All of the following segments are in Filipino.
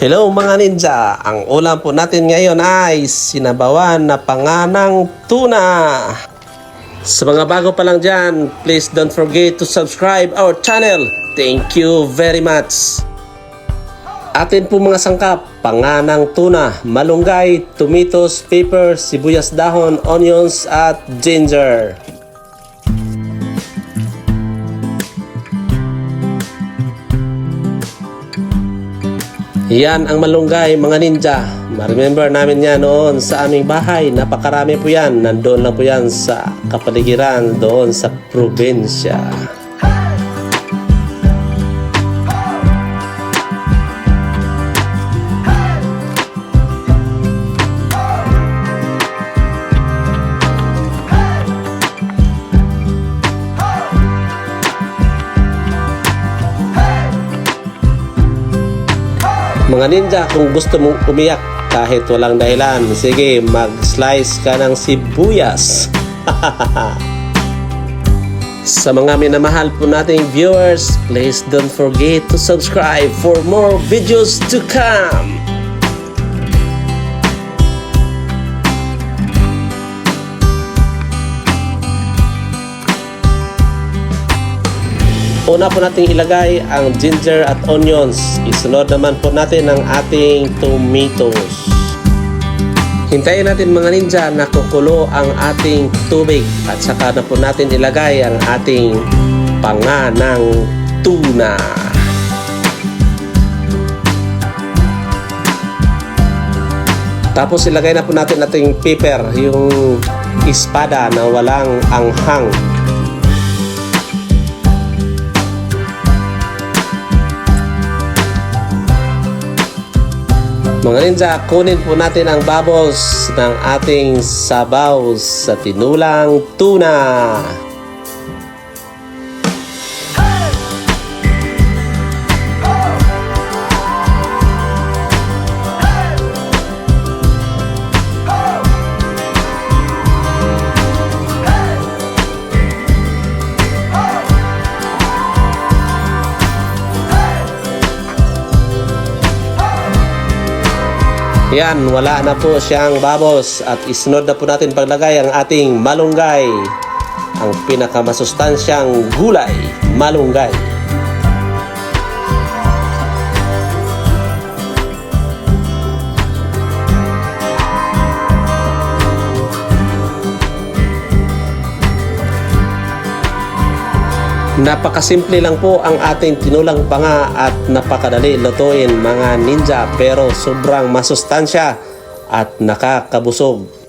Hello mga ninja! Ang ulam po natin ngayon ay sinabawan na panganang tuna. Sa mga bago pa lang dyan, please don't forget to subscribe our channel. Thank you very much. Atin po mga sangkap, panganang tuna, malunggay, tomatoes, pepper, sibuyas dahon, onions at ginger. Yan ang malunggay mga ninja. Ma-remember namin yan noon sa aming bahay. Napakarami po yan. Nandoon lang po yan sa kapaligiran doon sa probinsya. Mga ninja, kung gusto mong umiyak kahit walang dahilan, sige, mag-slice ka ng sibuyas. Sa mga minamahal po nating viewers, please don't forget to subscribe for more videos to come. Una po nating ilagay ang ginger at onions. Isunod naman po natin ang ating tomatoes. Hintayin natin mga ninja na kukulo ang ating tubig at saka na po natin ilagay ang ating panga ng tuna. Tapos ilagay na po natin ating pepper, yung espada na walang anghang. Mga ninja, kunin po natin ang bubbles ng ating sabaw sa tinulang tuna. Yan, wala na po siyang bubbles at isunod na po natin paglagay ang ating malunggay. Ang pinakamasustansyang gulay, malunggay. Napakasimple lang po ang ating tinulang panga at napakadali lutuin mga ninja pero sobrang masustansya at nakakabusog.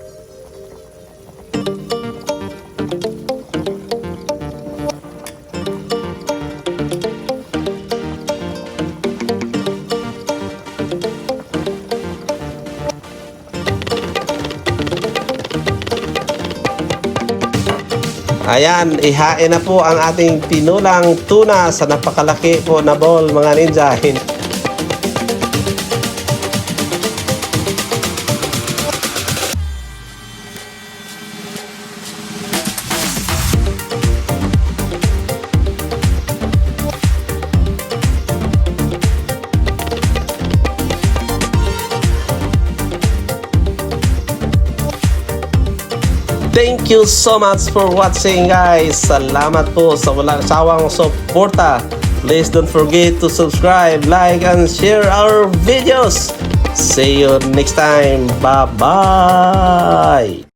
Ayan, ihain na po ang ating tinulang tuna sa napakalaki po na bowl mga ninja. Thank you so much for watching guys. Salamat po sa walang sawang suporta. Please don't forget to subscribe, like, and share our videos. See you next time. Bye-bye.